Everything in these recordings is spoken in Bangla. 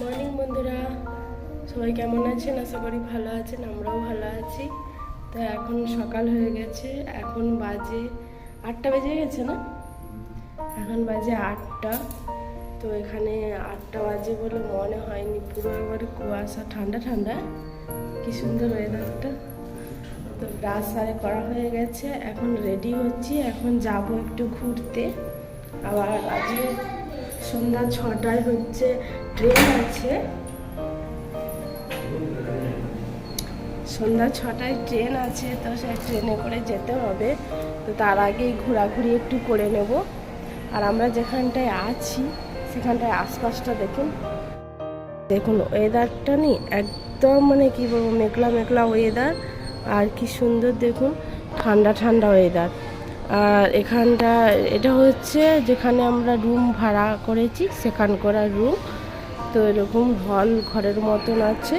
মর্নিং বন্ধুরা। সবাই কেমন আছেন? আশা করি ভালো আছেন, আমরাও ভালো আছি। তো এখন সকাল হয়ে গেছে, এখন বাজে আটটা বেজে গেছে না? এখন বাজে আটটা। তো এখানে আটটা বাজে বলে মনে হয়নি, পুরো একবারে কুয়াশা, ঠান্ডা ঠান্ডা। কি সুন্দর ওয়েদারটা তো ব্রাশ সারে করা হয়ে গেছে, এখন রেডি হচ্ছি, এখন যাব একটু ঘুরতে। আবার আজকে সন্ধ্যা ছটায় হচ্ছে ট্রেন আছে। সন্ধ্যা ছটায় ট্রেন আছে, তো সে ট্রেনে করে যেতে হবে। তো তার আগেই ঘোরাঘুরি একটু করে নেব। আর আমরা যেখানটায় আছি, সেখানটায় আশপাশটা দেখুন। দেখুন ওয়েদারটা নি একদম মানে কি বলব মেঘলা মেঘলা ওয়েদার আর কি সুন্দর দেখুন ঠান্ডা ঠান্ডা ওয়েদার আর এখানটা, এটা হচ্ছে যেখানে আমরা রুম ভাড়া করেছি, সেখান সেখানকার রুম তো এরকম হল ঘরের মতন আছে।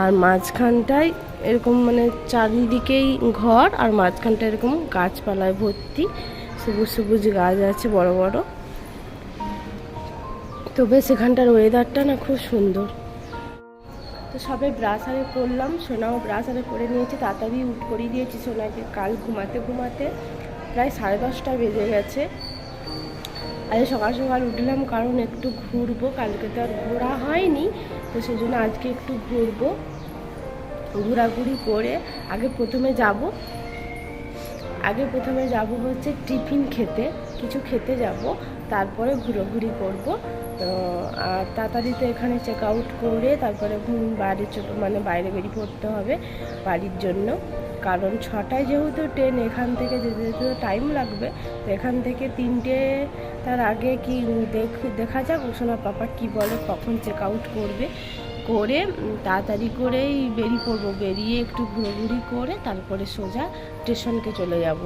আর মাঝখানটায় এরকম মানে চারিদিকেই ঘর, আর মাঝখানটা এরকম গাছপালায় ভর্তি। সবুজ সবুজ গাছ আছে, বড় বড়। তো বেশ এখানটার ওয়েদারটা না খুব সুন্দর। তো সবে ব্রাশারে করলাম সোনাও ব্রাশারে করে নিয়েছি। তাড়াতাড়ি উঠ করিয়ে দিয়েছি, সোনাকে কাল ঘুমাতে ঘুমাতে। প্রায় সাড়ে দশটা বেজে গেছে। আজ সকাল সকাল উঠলাম কারণ একটু ঘুরবো, কালকে তো আর ঘোরা হয়নি, তো সেই জন্য আজকে একটু ঘুরবো। ঘোরাঘুরি করে আগে প্রথমে যাব। আগে প্রথমে যাব হচ্ছে টিফিন খেতে, কিছু খেতে যাব, তারপরে ঘোরাঘুরি করব। তো, আর তাড়াতাড়ি তো এখানে চেক আউট করে তারপরে ঘুম বাড়ি চলে মানে বাইরে বেরিয়ে পড়তে হবে বাড়ির জন্য। কারণ ছটায় যেহেতু ট্রেন এখান থেকে যেতে যেতে টাইম লাগবে, তো এখান থেকে তিনটে তার আগে কি দেখ, দেখা যাক, সোনা পাপা কি বলে, কখন চেক আউট করবে। করে তাড়াতাড়ি করেই বেরিয়ে পড়ব, বেরিয়ে একটু ঘুরোঘুরি করে তারপরে সোজা স্টেশনকে চলে যাব।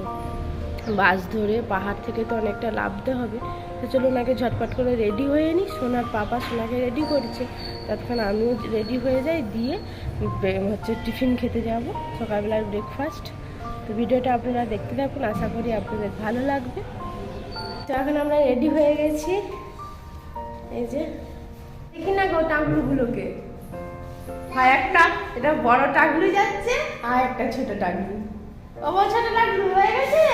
বাস ধরে পাহাড় থেকে তো অনেকটা লাভতে হবে, তো চলুন আগে ঝটপট করে রেডি হয়ে নিই সোনার পাপা সোনাকে রেডি করছে। ততক্ষণ আমিও রেডি হয়ে যাই, দিয়ে হচ্ছে টিফিন খেতে যাব, সকালবেলার ব্রেকফাস্ট তো ভিডিওটা আপনারা দেখতে থাকুন, আশা করি আপনাদের ভালো লাগবে। তো এখন আমরা রেডি হয়ে গেছি। এই যে, দেখি না গো টাকলুগুলোকে হয় একটা, এটা বড় টাকলু যাচ্ছে, আর একটা ছোট টাকলু হয়ে গেছে?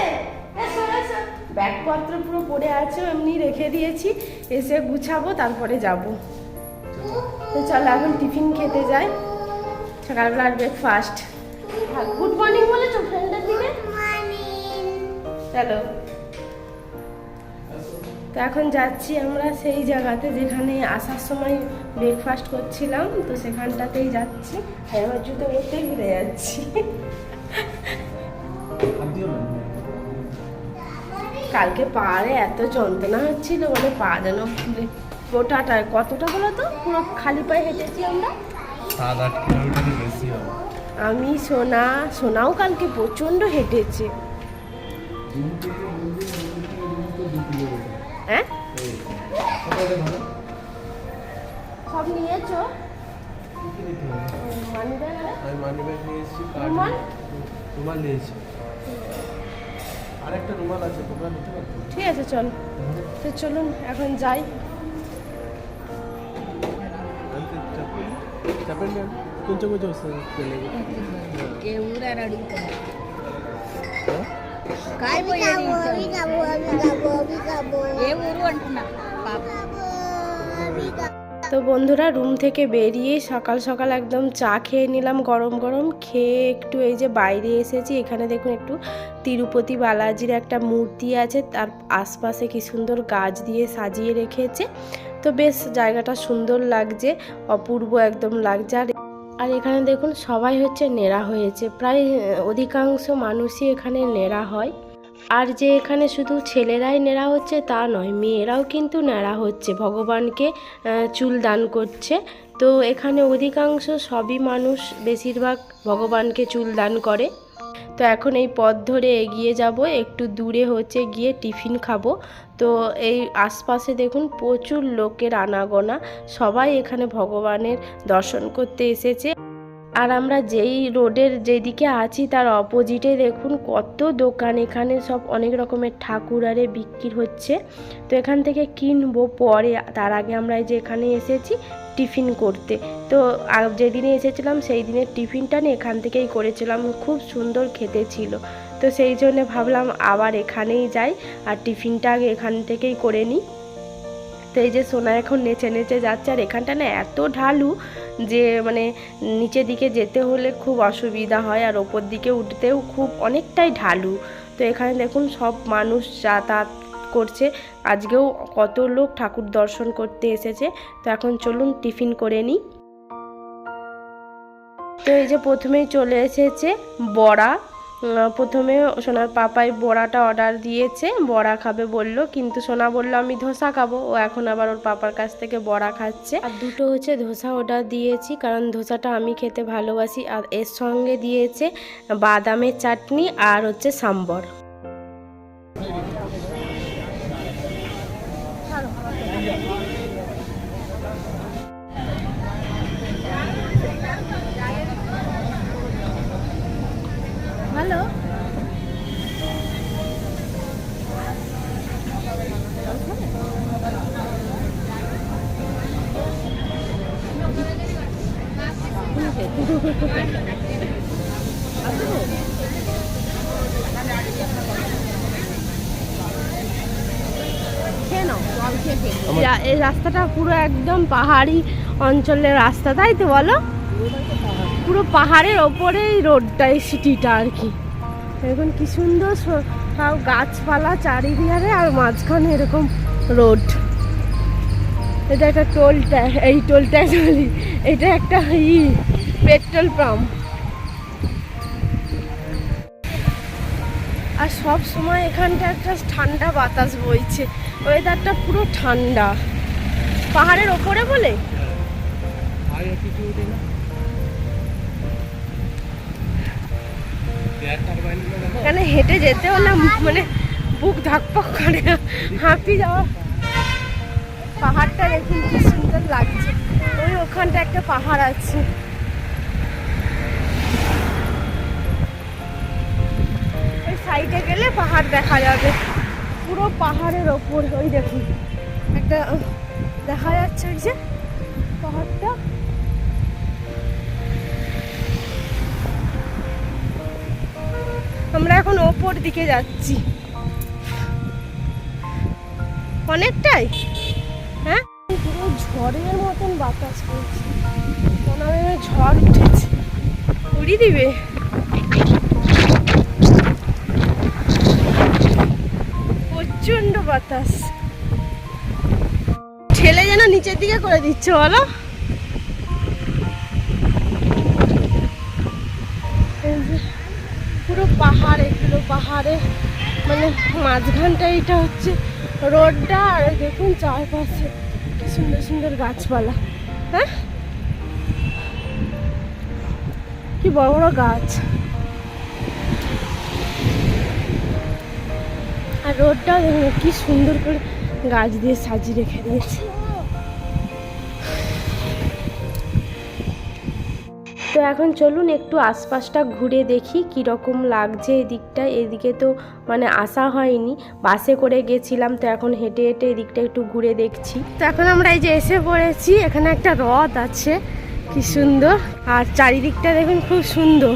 ব্যাগপত্র পুরো পড়ে আছে, এমনি রেখে দিয়েছি, এসে গুছাবো, তারপরে যাব। তো চলো এখন টিফিন খেতে যাই। সকালবেলা আর ব্রেকফাস্ট গুড মর্নিং বলেছ ফ্রেন্ডের দিকে? চলো। তো এখন যাচ্ছি আমরা সেই জায়গাতে যেখানে আসার সময় ব্রেকফাস্ট করছিলাম তো সেখানটাতেই যাচ্ছি। আর আমার জুতো করতেই ভুলে যাচ্ছি। কালকে পাড়ে এত যন্ত্রণা হচ্ছিল মানে পা যেন ফুলে। গোটাটায় কতটা বলো তো? পুরো খালি পায়ে হেঁটেছি আমরা। সাত আট কিলোমিটারের বেশি হবে। আমি সোনা সোনাও কালকে প্রচণ্ড হেঁটেছে। হ্যাঁ? সব নিয়েছো? ঠিক আছে চল। তো চলুন এখন যাই। చెప్పండి కొంచెం కొంచెం వస్తుంది తెలుగు ఏ ఊరారు అడుగుతున్నా కాయ పోయేది ఏ ఊరు అంటున్నా పాప তো বন্ধুরা রুম থেকে বেরিয়ে সকাল সকাল একদম চা খেয়ে নিলাম গরম গরম খেয়ে একটু এই যে বাইরে এসেছি এখানে দেখুন একটু তিরুপতি বালাজির একটা মূর্তি আছে তার আশপাশে কি সুন্দর গাছ দিয়ে সাজিয়ে রেখেছে তো বেশ জায়গাটা সুন্দর লাগছে, অপূর্ব একদম লাগছে। আর আর এখানে দেখুন সবাই হচ্ছে নেড়া হয়েছে, প্রায় অধিকাংশ মানুষই এখানে নেড়া হয়। আর যে এখানে শুধু ছেলেরাই নেড়া হচ্ছে তা নয়, মেয়েরাও কিন্তু নেড়া হচ্ছে, ভগবানকে চুল দান করছে। তো এখানে অধিকাংশ সবই মানুষ বেশিরভাগ ভগবানকে চুল দান করে। তো এখন এই পথ ধরে এগিয়ে যাব, একটু দূরে হচ্ছে গিয়ে টিফিন খাব। তো এই আশপাশে দেখুন প্রচুর লোকের আনাগোনা। সবাই এখানে ভগবানের দর্শন করতে এসেছে। আর আমরা যেই রোডের যেদিকে আছি, তার অপোজিটে দেখুন কত দোকান। এখানে সব অনেক রকমের ঠাকুর আরে বিক্রি হচ্ছে। তো এখান থেকে কিনবো পরে, তার আগে আমরা এই যে এখানে এসেছি টিফিন করতে। তো যেদিনে এসেছিলাম, সেই দিনের টিফিনটা নিয়ে এখান থেকেই করেছিলাম। খুব সুন্দর খেতে ছিল। তো সেই জন্য ভাবলাম আবার এখানেই যাই আর টিফিনটা আগে এখান থেকেই করে নিই। তো এই যে সোনা এখন নেচে নেচে যাচ্ছে আর এখানটা না এত ঢালু যে মানে নিচের দিকে যেতে হলে খুব অসুবিধা হয় আর ওপর দিকে উঠতেও খুব অনেকটাই ঢালু। তো এখানে দেখুন সব মানুষ যাতায়াত করছে। আজকেও কত লোক ঠাকুর দর্শন করতে এসেছে। তো এখন চলুন টিফিন করে নিই। তো এই যে প্রথমেই চলে এসেছে বড়া। প্রথমে সোনার পাপাই বড়াটা অর্ডার দিয়েছে, বড়া খাবে বলল, কিন্তু সোনা বলল, আমি ধোসা খাব। ও এখন আবার ওর পাপার কাছ থেকে বড়া খাচ্ছে। আর দুটো হচ্ছে ধোসা অর্ডার দিয়েছি, কারণ ধোসাটা আমি খেতে ভালোবাসি। আর এর সঙ্গে দিয়েছে বাদামের চাটনি আর হচ্ছে সাম্বর। এই রাস্তাটা পুরো একদম পাহাড়ি অঞ্চলের রাস্তা, তাই তো বলো? পুরো পাহাড়ের ওপরে রোডটা, এই সিটিটা আর কি। এখন কি সুন্দর সব গাছপালা চারিদিকে আর মাঝখানে এরকম রোড। এটা একটা টোল ট্যাক্স এই টোল ট্যাক্স এটা একটা ই। Petrol pump. আর সব সময় এখানটা একটা ঠান্ডা বাতাস বইছে। ওয়েদারটা পুরো ঠান্ডা। পাহাড়ের ওপরে বলে? এখানে হেঁটে যেতে হলে মানে বুক ধাকপাক করে হাঁপিয়ে যাওয়া। পাহাড়টা দেখুন কি সুন্দর লাগছে। ওই ওখানটা একটা পাহাড় আছে। সাইডে গেলে পাহাড় দেখা যাবে। পুরো পাহাড়ের ওপর, ওই দেখুন, একটা দেখা যাচ্ছে যে পাহাড়টা। আমরা এখন ওপর দিকে যাচ্ছি। অনেকটাই? হ্যাঁ? পুরো ঝড়ের মতন বাতাস করছে। ঝড় উঠেছে। উড়ি দিবে? প্রচণ্ড বাতাস। ঠেলে যেন নিচের দিকে করে দিচ্ছে, বলো। পুরো পাহাড়, এগুলো পাহাড়ে। মানে মাঝখানটা এটা হচ্ছে রোডটা, আর দেখুন চারপাশে কি সুন্দর সুন্দর গাছপালা। হ্যাঁ? কি বড় বড় গাছ। আর রোডটাও দেখুন কি সুন্দর করে গাছ দিয়ে সাজিয়ে রেখে দিয়েছে। তো এখন চলুন একটু আশপাশটা ঘুরে দেখি কীরকম লাগছে এদিকটা। এদিকে তো মানে আসা হয়নি, বাসে করে গেছিলাম, তো এখন হেঁটে হেঁটে এদিকটা একটু ঘুরে দেখছি। তো এখন আমরা এই যে এসে পড়েছি, এখানে একটা হ্রদ আছে, কি সুন্দর। আর চারিদিকটা দেখুন খুব সুন্দর।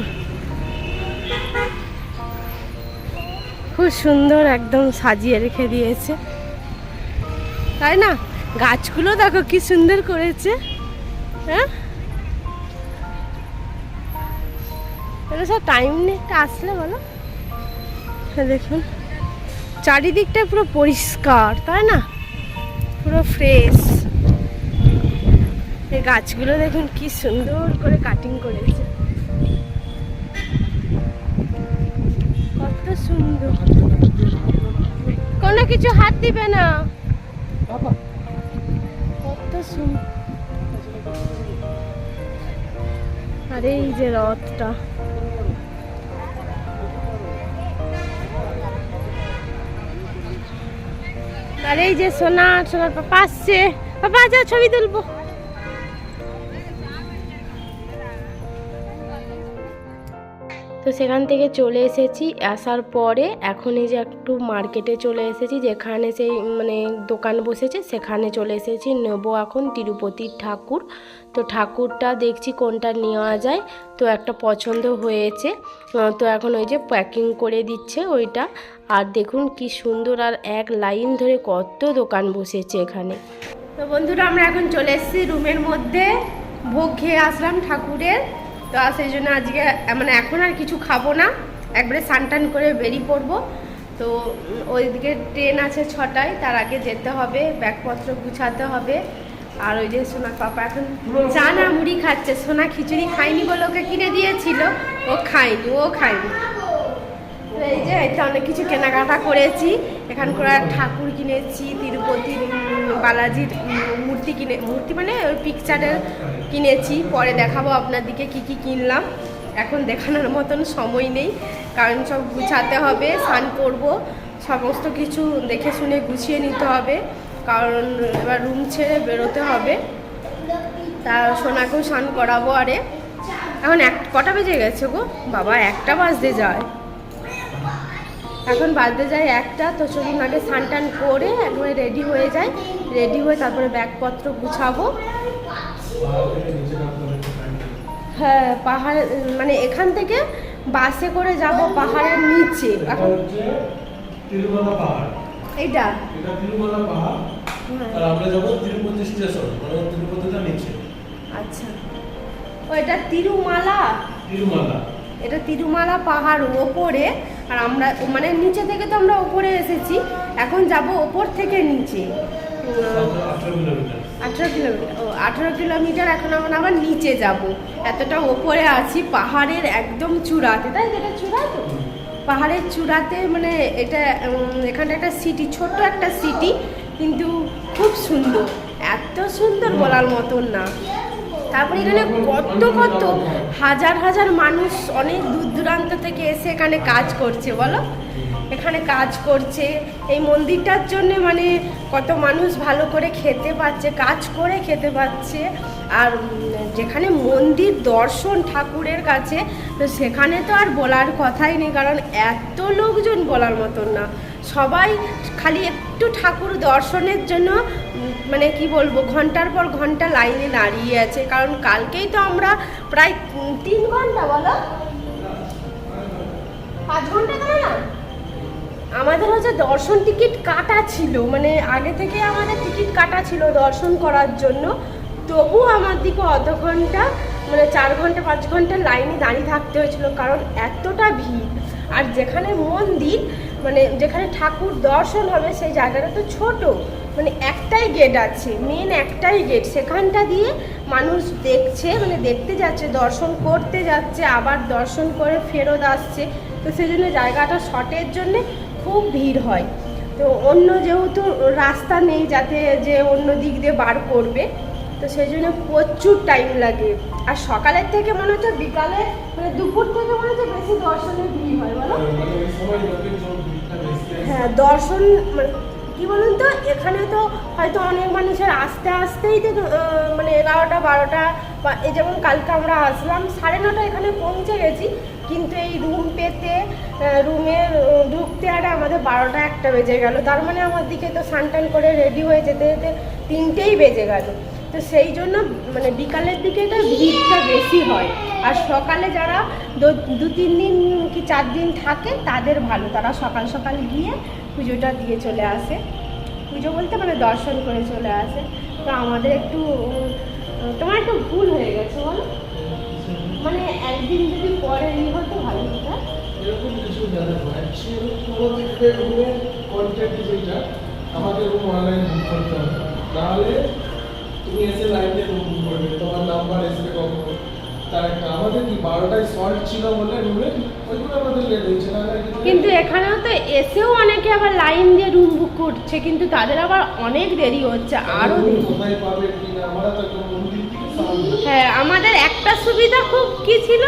খুব সুন্দর একদম সাজিয়ে রেখে দিয়েছে। তাই না? গাছগুলো দেখো কি সুন্দর করেছে। হ্যাঁ? সব টাইম নিয়ে একটা আসলে বলো। হ্যাঁ দেখুন। চারিদিকটা পুরো পরিষ্কার, তাই না? পুরো ফ্রেশ এই গাছগুলো দেখুন কি সুন্দর করে কাটিং করেছে। কিছু হাত দিবে না। আরে কত সুন্দর। আর এই যে রথটা। আরে এই যে সোনা সোনার পাপা আসছে। পাপা যা ছবি তুলবো। তো সেখান থেকে চলে এসেছি। আসার পরে এখন এই যে একটু মার্কেটে চলে এসেছি, যেখানে সেই মানে দোকান বসেছে, সেখানে চলে এসেছি। নেব এখন তিরুপতির ঠাকুর। তো ঠাকুরটা দেখছি কোনটা নেওয়া যায়। তো একটা পছন্দ হয়েছে। তো এখন ওই যে প্যাকিং করে দিচ্ছে ওইটা। আর দেখুন কি সুন্দর আর এক লাইন ধরে কত দোকান বসেছে এখানে। তো বন্ধুরা, আমরা এখন চলে এসেছি রুমের মধ্যে। ভোগ খেয়ে আসলাম ঠাকুরের। তো আর সেই জন্য আজকে মানে এখন আর কিছু খাব না। একবারে সানটান টান করে বেরিয়ে পড়ব। তো ওইদিকে ট্রেন আছে ছটায়, তার আগে যেতে হবে, ব্যাগপত্র গুছাতে হবে। আর ওই যে সোনা পাপা এখন চা না মুড়ি খাচ্ছে, সোনা খিচুড়ি খায়নি বলে ওকে কিনে দিয়েছিল। ও খায়নি ও খায়নি। এই যে এতে অনেক কিছু কেনাকাটা করেছি। এখানকার ঠাকুর কিনেছি, তিরুপতির বালাজির মূর্তি কিনে, মূর্তি মানে ওই পিকচারের কিনেছি। পরে দেখাবো আপনাদেরকে কি কি কিনলাম। এখন দেখানোর মতন সময় নেই, কারণ সব গুছাতে হবে, স্নান করব। সমস্ত কিছু দেখে শুনে গুছিয়ে নিতে হবে, কারণ এবার রুম ছেড়ে বেরোতে হবে। তা সোনাকেও স্নান করাবো আরে। এখন এক, কটা বেজে গেছে গো? বাবা, একটা বাজতে যায়। এখন বাজতে যায় একটা তো চলুন আগে স্নান টান করে একবারে রেডি হয়ে যায় রেডি হয়ে তারপরে ব্যাগপত্র গুছাবো। হ্যাঁ পাহাড় মানে এখান থেকে বাসে করে যাব পাহাড়ের নিচে। এটা আচ্ছা। ও এটা তিরুমালা? তিরুমালা। এটা তিরুমালা পাহাড় ওপরে। আর আমরা মানে নিচে থেকে তো আমরা ওপরে এসেছি এখন যাব ওপর থেকে নিচে। আঠারো কিলোমিটার ও আঠেরো কিলোমিটার এখন আমরা আবার নিচে যাব। এতটা ওপরে আছি পাহাড়ের একদম চূড়াতে। তাই? এটা চূড়া তো পাহাড়ের চূড়াতে মানে এটা এখানটা একটা সিটি ছোট্ট একটা সিটি কিন্তু খুব সুন্দর। এত সুন্দর বলার মতন না। তারপরে এখানে কত কত হাজার হাজার মানুষ অনেক দূর দূরান্ত থেকে এসে এখানে কাজ করছে, বলো? এখানে কাজ করছে। এই মন্দিরটার জন্য মানে কত মানুষ ভালো করে খেতে পাচ্ছে, কাজ করে খেতে পাচ্ছে। আর যেখানে মন্দির দর্শন ঠাকুরের কাছে, তো সেখানে তো আর বলার কথাই নেই, কারণ এত লোকজন বলার মতন না। সবাই খালি একটু ঠাকুর দর্শনের জন্য মানে কি বলব, ঘণ্টার পর ঘণ্টা লাইনে দাঁড়িয়ে আছে। কারণ কালকেই তো আমরা প্রায় তিন ঘণ্টা, বলো? পাঁচ ঘণ্টা কেন না? আমাদের হচ্ছে দর্শন টিকিট কাটা ছিল। মানে আগে থেকে আমাদের টিকিট কাটা ছিল দর্শন করার জন্য। তবু আমার দিকে অত ঘণ্টা মানে চার ঘণ্টা, পাঁচ ঘণ্টা লাইনে দাঁড়িয়ে থাকতে হয়েছিল। কারণ এতটা ভিড়। আর যেখানে মন্দির মানে যেখানে ঠাকুর দর্শন হবে, সেই জায়গাটা তো ছোট। মানে একটাই গেট আছে মেন একটাই গেট সেখানটা দিয়ে মানুষ দেখছে মানে দেখতে যাচ্ছে দর্শন করতে যাচ্ছে আবার দর্শন করে ফেরত আসছে। তো সেই জন্য জায়গাটা শর্টের জন্যে খুব ভিড় হয়। তো অন্য যেহেতু রাস্তা নেই যাতে যে অন্য দিক দিয়ে বার করবে তো সেই জন্য প্রচুর টাইম লাগে। আর সকালের থেকে মনে হচ্ছে বিকালে মানে দুপুর থেকে মনে হচ্ছে বেশি দর্শনের ভিড় হয় বলো? মানে বেশি। আছে। হ্যাঁ দর্শন মানে কি বলুন তো? এখানে তো হয়তো অনেক মানুষের আসতে আসতেই তো মানে এগারোটা, বারোটা বা এই যেমন কালকে আমরা আসলাম, সাড়ে নটা এখানে পৌঁছে গেছি। কিন্তু এই রুম পেতে রুমে ঢুকতে আরে আমাদের বারোটা একটা বেজে গেল। তার মানে আমার দিকে তো সানটান করে রেডি হয়ে যেতে যেতে তিনটেই বেজে গেল। তো সেই জন্য মানে বিকালের দিকে তো ভিড়টা বেশি হয়। আর সকালে যারা দু- তিন দিন কি চার দিন থাকে, তাদের ভালো। তারা সকাল সকাল গিয়ে পুজোটা দিয়ে চলে আসে। পুজো বলতে মানে দর্শন করে চলে আসে। তো আমাদের একটু, তোমার একটু ভুল হয়ে গেছে বলো। মানে একদিন যদি পরে ইয়ে হতো ভালো হতো? এরকম কিছু করবে, তোমার নাম্বার এসে কখন না কিন্তু এখানেও তো এসেও অনেকে আবার লাইন দিয়ে রুম বুক করছে কিন্তু তাদের আবার অনেক দেরি হচ্ছে আরও হ্যাঁ আমাদের একটা সুবিধা খুব কি ছিল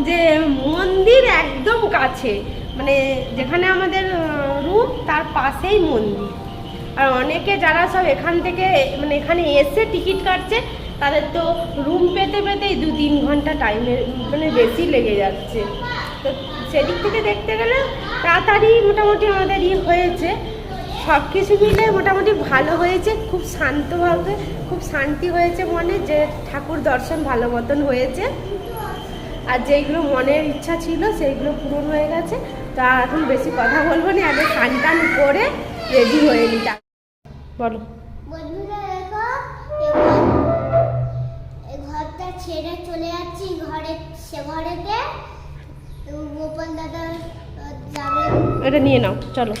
যে মন্দির একদম কাছে মানে যেখানে আমাদের রুম তার পাশেই মন্দির। আর অনেকে যারা সব এখান থেকে মানে এখানে এসে টিকিট কাটছে তাদের তো রুম পেতে পেতেই দু তিন ঘণ্টা টাইমের মানে বেশি লেগে যাচ্ছে। তো সেদিক থেকে দেখতে গেলে তাড়াতাড়ি মোটামুটি আমাদের ইয়ে হয়েছে। সব কিছু মিলে মোটামুটি ভালো হয়েছে, খুব শান্তভাবে, খুব শান্তি হয়েছে মনে যে ঠাকুর দর্শন ভালো মতন হয়েছে। আর যেইগুলো মনের ইচ্ছা ছিল সেইগুলো পূরণ হয়ে গেছে। তা এখন বেশি কথা বলব না, আগে স্নান টান করে রেডি হয়ে নি তা- বলো। ছেড়ে চলে যাচ্ছি ঘরে, সে ঘরেতে। তো গোপাল দাদা যাবে। এটা নিয়ে নাও, চলো।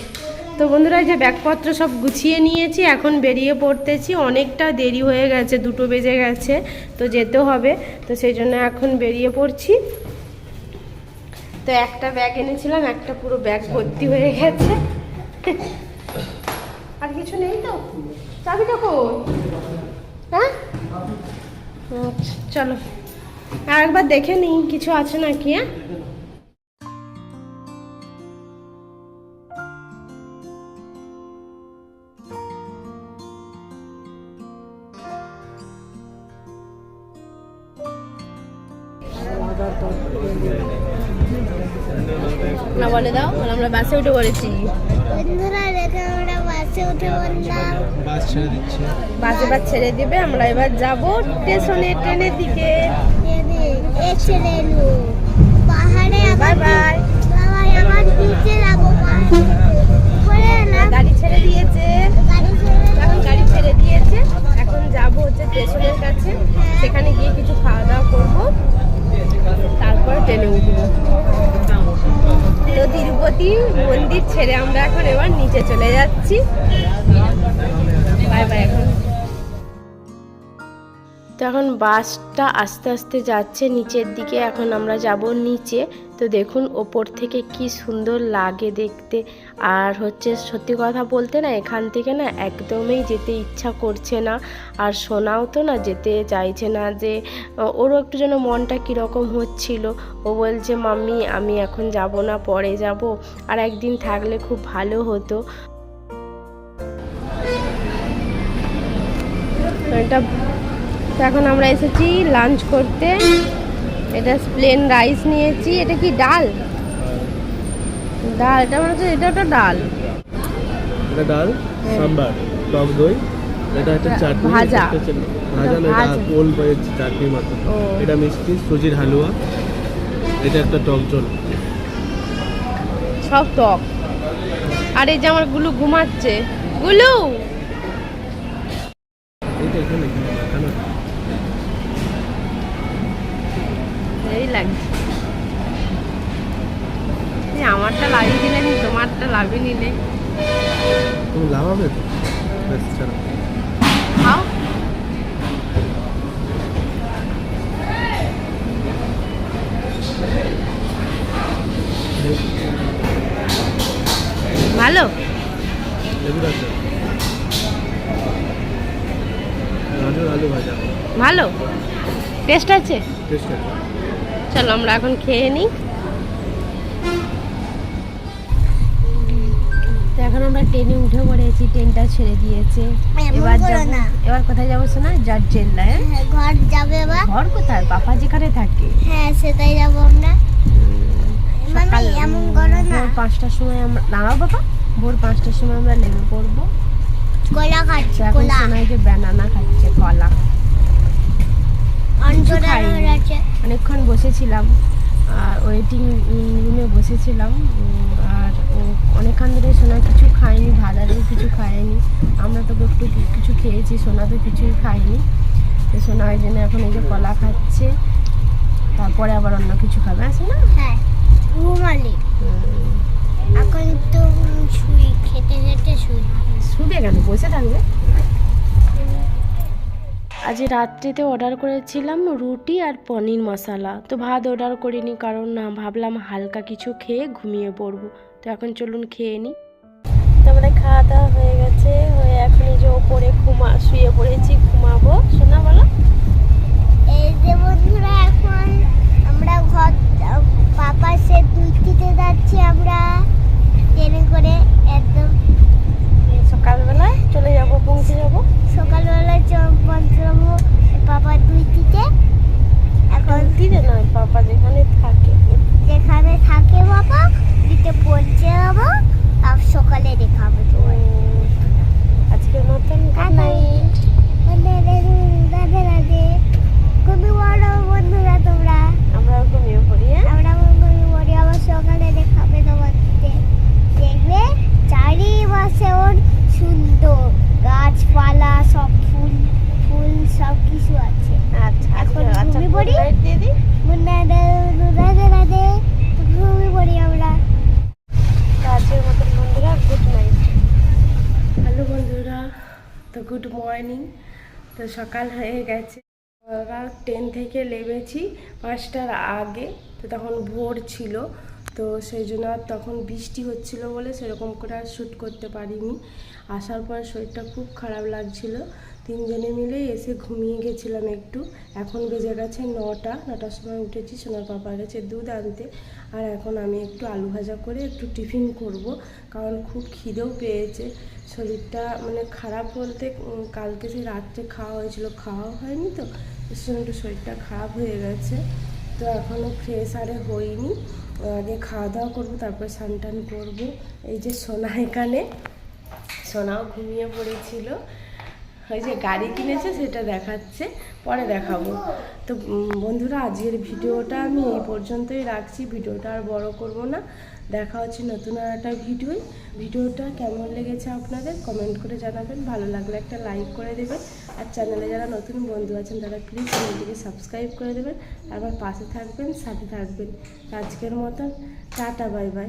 তো বন্ধুরা যে ব্যাগপত্র সব গুছিয়ে নিয়েছি, এখন বেরিয়ে পড়তেছি। অনেকটা দেরি হয়ে গেছে, দুটো বেজে গেছে, তো যেতে হবে। তো সেই জন্য এখন বেরিয়ে পড়ছি। তো একটা ব্যাগ এনেছিলাম, একটা পুরো ব্যাগ ভর্তি হয়ে গেছে। আর কিছু নেই তো? চাবিটা কই হ্যাঁ? আচ্ছা, চলো। আর একবার দেখে নিই কিছু আছে নাকি হ্যাঁ? না বলে দাও আমরা বাসে উঠে পড়েছি। বন্ধুরা বাসে বাস ছেড়ে দিবে আমরা এবার যাব স্টেশনে ট্রেনের দিকে। বাই না? গাড়ি ছেড়ে দিয়েছে। এখন গাড়ি ছেড়ে দিয়েছে। এখন যাব হচ্ছে স্টেশনের কাছে। সেখানে গিয়ে কিছু খাওয়া দাওয়া করব। তারপর ট্রেনে উঠবো। তো তিরুপতি মন্দির ছেড়ে আমরা এখন এবার নিচে চলে যাচ্ছি। বাই বাই এখন। তো এখন বাসটা আস্তে আস্তে যাচ্ছে নিচের দিকে, এখন আমরা যাব নিচে। তো দেখুন, ওপর থেকে কি সুন্দর লাগে দেখতে। আর হচ্ছে সত্যি কথা বলতে না, এখান থেকে না একদমই যেতে ইচ্ছা করছে না। আর শোনাও তো না যেতে চাইছে না যে ওরও একটু যেন মনটা কীরকম হচ্ছিল। ও বলছে, মাম্মি, আমি এখন যাব না, পরে যাব। আর একদিন থাকলে খুব ভালো হতো। এটা, এখন আমরা এসেছি লাঞ্চ করতে। এটা প্লেন রাইস নিয়েছি। এটা কি ডাল? ডাল এটা মনে হচ্ছে? এটা ওটা ডাল। এটা ডাল সাম্বার টক দই এটা হচ্ছে চাটনি ভাজা। ভাজা না এটা কোল পেয়েছে চাটনির মতো। এটা মিষ্টি সুজির হালুয়া এটা একটা টক ঝোল। সব টক। আর এই যে আমার গুলু ঘুমাচ্ছে। গুলু! এই লাগছে। আমারটা লাগিয়ে তোমারটা লাভে নিলে। তুমি ছাড়া খাও। ভালো? ভালো? টেস্ট আছে। চলো আমরা এখন খেয়ে নিই। তো এখন আমরা ট্রেনে উঠে পড়েছি ট্রেনটা ছেড়ে দিয়েছে। এমন এবার। এবার কোথায় যাব শোনা জর্জেল্লা হ্যাঁ? হ্যাঁ, ঘর যাবে বা ঘর কোথায়? পাপা যেখানে থাকে। হ্যাঁ সেটাই যাব আমরা। মানে সকাল এমন না। পাঁচটার সময় আমরা বাবা ভোর পাঁচটার সময় আমরা নেমে পড়ব কলা খাচ্ছি যে ব্যানানা খাচ্ছে কলা। অনেকক্ষণ বসেছিলাম আর ওয়েটিং রুমে বসেছিলাম। অনেকক্ষণ ধরে সোনা কিছু খায়নি ভাদারেও কিছু খায়নি। আমরা তো একটু কিছু খেয়েছি সোনা তো কিছুই খায়নি। তো সোনা ওই জন্য এখন এই যে কলা খাচ্ছে তারপরে আবার অন্য কিছু খাবে আছে না হ্যাঁ ঘুমালি এখন তো শুই খেতে খেতে শুই। শুবে কেন? বসে থাকবে? আজ রাত্রিতে অর্ডার করেছিলাম রুটি আর পনির মশলা। তো ভাত অর্ডার করিনি কারণ না ভাবলাম হালকা কিছু খেয়ে ঘুমিয়ে পড়ব। তো এখন চলুন খেয়ে নিই তারপরে খাওয়া দাওয়া হয়ে গেছে, হয়ে এখন এই যে ওপরে ঘুমা, শুয়ে পড়েছি, ঘুমাবো। শোনা বলো। এই যে বন্ধুরা, এখন আমরা ঘর পাপা সে যাচ্ছি আমরা। ট্রেনে করে একদম সকালবেলায় চলে যাব পৌঁছে যাব সকালবেলা পৌঁছাবো পাপার দুইটিতে এখন দিলে নয় পাপা যেখানে থাকে যেখানে থাক তো গাছপালা সব ফুল ফুল সব কিছু আছে আচ্ছা এখন আচ্ছা ঘুমিয়ে পড়ি? good night দিয়ে দিই গুড নাইট রাধে রাধে ঘুমিয়ে পড়ি আমরা তো আজকের মতন বন্ধুরা গুড নাইট হ্যালো বন্ধুরা তো গুড মর্নিং। তো সকাল হয়ে গেছে। রাত টেন থেকে লেবেছি পাঁচটার আগে। তো তখন ভোর ছিল। তো সেই জন্য আর তখন বৃষ্টি হচ্ছিল বলে সেরকম করে আর শ্যুট করতে পারিনি। আসার পর শরীরটা খুব খারাপ লাগছিল। তিনজনে মিলে এসে ঘুমিয়ে গেছিলাম একটু। এখন বেজে গেছে নটা। নটার সময় উঠেছি, সোনার পাপা গেছে দুধ আনতে। আর এখন আমি একটু আলু ভাজা করে একটু টিফিন করব। কারণ খুব খিদেও পেয়েছে। শরীরটা মানে খারাপ বলতে কালকে সেই রাত্রে খাওয়া হয়েছিল খাওয়া হয়নি তো একটু শরীরটা খারাপ হয়ে গেছে। তো এখনও ফ্রেশ আরে হইনি। আগে খাওয়া দাওয়া করব, তারপর স্নান টান করব। এই যে সোনা এখানে, সোনাও ঘুমিয়ে পড়েছিল। ওই যে গাড়ি কিনেছে, সেটা দেখাচ্ছে, পরে দেখাবো। তো বন্ধুরা, আজকের ভিডিওটা আমি এই পর্যন্তই রাখছি। ভিডিওটা আর বড় করব না। দেখা হচ্ছে নতুন আর একটা ভিডিও ভিডিওটা কেমন লেগেছে আপনাদের কমেন্ট করে জানাবেন। ভালো লাগলে একটা লাইক করে দেবেন। আর চ্যানেলে যারা নতুন বন্ধু আছেন, তারা প্লিজ চ্যানেলটিকে সাবস্ক্রাইব করে দেবেন। আবার পাশে থাকবেন, সাথে থাকবেন। আজকের মতন, টাটা বাই বাই